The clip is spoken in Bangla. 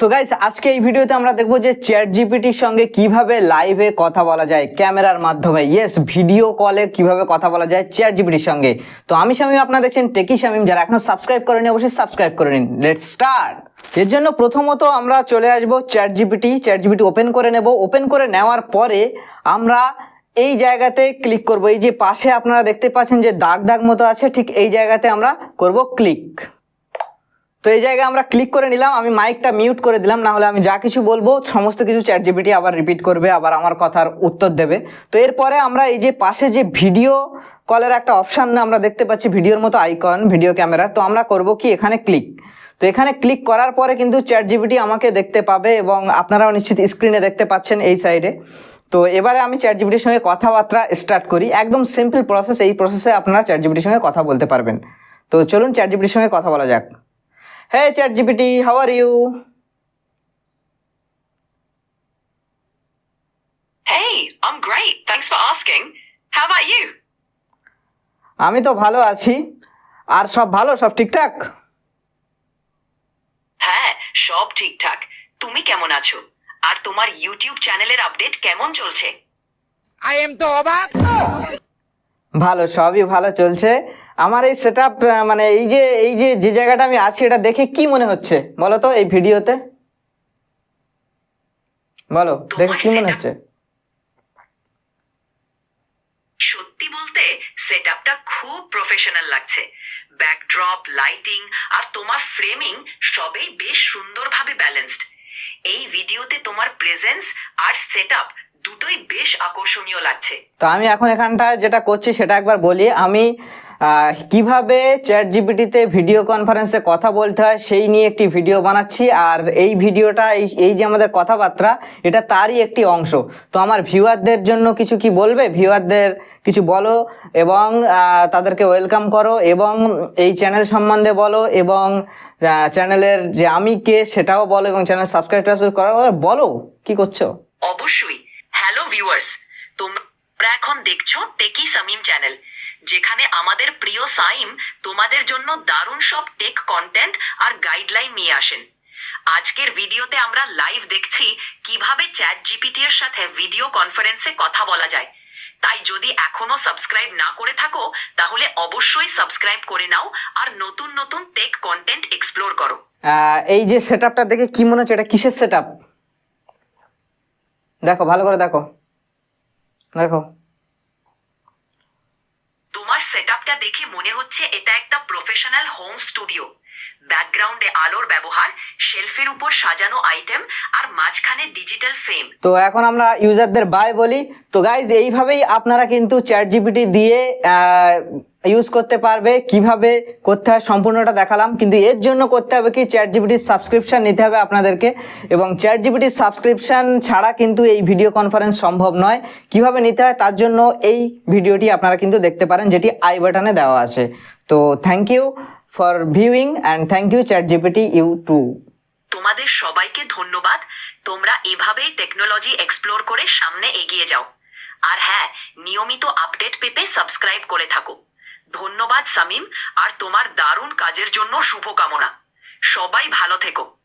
সো গাইস আজকে এই ভিডিওতে আমরা দেখব যে চ্যাট জিপিটির সঙ্গে কীভাবে লাইভে কথা বলা যায়, ক্যামেরার মাধ্যমে। ইয়েস ভিডিও কলে কীভাবে কথা বলা যায় চ্যাট জিপিটির সঙ্গে। তো আমি শামিম, আপনারা দেখছেন টেকি শামিম, যারা এখনও সাবস্ক্রাইব করেনি, অবশ্যই সাবস্ক্রাইব করে নিন। লেটস স্টার্ট এর জন্য প্রথমত আমরা চলে আসব chat GPT chat GPT open করে নেব। ওপেন করে নেওয়ার পরে আমরা এই জায়গাতে ক্লিক করব। এই যে পাশে আপনারা দেখতে পাচ্ছেন যে দাগ দাগ মতো আছে, ঠিক এই জায়গাতে আমরা করব ক্লিক তো এই জায়গায় আমরা ক্লিক করে নিলাম, আমি মাইকটা মিউট করে দিলাম না হলে আমি যা কিছু বলব, সমস্ত কিছু চ্যাট জিপিটি আবার রিপিট করবে, আবার আমার কথার উত্তর দেবে। তো এরপরে আমরা এই যে পাশে যে ভিডিও কলের একটা অপশান আমরা দেখতে পাচ্ছি ভিডিওর মতো আইকন ভিডিও ক্যামেরার তো আমরা করব কি? এখানে ক্লিক তো এখানে ক্লিক করার পরে কিন্তু চ্যাট জিপিটি আমাকে দেখতে পাবে এবং আপনারাও নিশ্চিত স্ক্রিনে দেখতে পাচ্ছেন এই সাইডে তো এবারে আমি চ্যাট জিপিটির সঙ্গে কথাবার্তা স্টার্ট করি। একদম সিম্পল প্রসেস এই প্রসেসে আপনারা চ্যাট জিপিটির সঙ্গে কথা বলতে পারবেন। তো চলুন চ্যাট জিপিটির সঙ্গে কথা বলা যাক। Hey ChatGPT, how are you? Hey, I'm great. Thanks for asking. How about you? আমি তো ভালো আছি আর সব ভালো সব ঠিকঠাক হ্যাঁ সব ঠিকঠাক তুমি কেমন আছো আর তোমার ইউটিউব চ্যানেলের আপডেট কেমন চলছে I am তো অবাক ভালো সবই ভালো চলছে আমার এই সেট মানে এই যে এই যে যে জায়গাটা আমি আছি এটা দেখে কি মনে হচ্ছে? বলো তো এই ভিডিওতে। বলো দেখে কি মনে হচ্ছে? সত্যি বলতে সেটআপটা খুব প্রফেশনাল লাগছে। ব্যাকড্রপ লাইটিং আর তোমার ফ্রেমিং সবই বেশ সুন্দরভাবে ব্যালেন্সড এই ভিডিওতে তোমার প্রেজেন্স আর সেটআপ দুটোই বেশ আকর্ষণীয় লাগছে। তো আমি এখন এখানটায় যেটা করছি সেটা একবার বলি। আমি কীভাবে চ্যাট জিপিটিতে ভিডিও কনফারেন্সে কথা বলতে হয় সেই নিয়ে একটি ভিডিও বানাচ্ছি। আর এই ভিডিওটা, এই যে আমাদের কথাবার্তা, এটা তারই একটি অংশ। তো আমার ভিউয়ারদের জন্য কিছু কি বলবে? ভিউয়ারদের কিছু বলো এবং তাদেরকে ওয়েলকাম করো এবং এই চ্যানেল সম্বন্ধে বলো এবং চ্যানেলের যে আমি কে সেটাও বলো এবং চ্যানেল সাবস্ক্রাইব করো বলো। কি করছ? অবশ্যই। হ্যালো ভিউয়ার্স, তোমরা এখন দেখছ টেকি সামিম চ্যানেল। যেখানে আমাদের প্রিয় সাইম তোমাদের জন্য দারুণ সব টেক কন্টেন্ট আর গাইডলাইন নিয়ে আসেন। আজকের ভিডিওতে আমরা লাইভ দেখছি কীভাবে চ্যাট জিপিটি এর সাথে ভিডিও কনফারেন্সে কথা বলা যায়। তাই যদি এখনও সাবস্ক্রাইব না করে থাকো, তাহলে অবশ্যই সাবস্ক্রাইব করে নাও আর নতুন নতুন টেক কন্টেন্ট এক্সপ্লোর করো। এই যে সেটআপটা দেখে কি মনে হচ্ছে? এটা কিসের সেটআপ দেখো, ভালো করে দেখো। দেখো। তোমার সেটআপটা দেখে মনে হচ্ছে এটা একটা প্রফেশনাল হোম স্টুডিও। ব্যাকগ্রাউন্ডে আলোর ব্যবহার শেলফের উপর সাজানো আইটেম আর মাঝখানে ডিজিটাল ফ্রেম তো এখন আমরা ইউজারদের বাই বলি। তো গাইজ এইভাবেই আপনারা কিন্তু চ্যাট জিপিটি দিয়ে ইউজ করতে পারবে, কীভাবে করতে হয় সম্পূর্ণটা দেখালাম। কিন্তু এর জন্য করতে হবে কি চ্যাট জিপিটির সাবস্ক্রিপশন নিতে হবে আপনাদেরকে। এবং চ্যাট জিপিটির সাবস্ক্রিপশন ছাড়া কিন্তু এই ভিডিও কনফারেন্স সম্ভব নয়। কীভাবে নিতে হয়, তার জন্য এই ভিডিওটি আপনারা কিন্তু দেখতে পারেন, যেটি আই বাটনে দেওয়া আছে। তো thank you for viewing and thank you chat GPT you too তোমাদের সবাইকে ধন্যবাদ। তোমরা এভাবেই টেকনোলজি এক্সপ্লোর করে সামনে এগিয়ে যাও। আর হ্যাঁ নিয়মিত আপডেট পেতে সাবস্ক্রাইব করে থাকো। ধন্যবাদ, সামিম। আর তোমার দারুণ কাজের জন্য শুভকামনা। সবাই ভালো থেকো।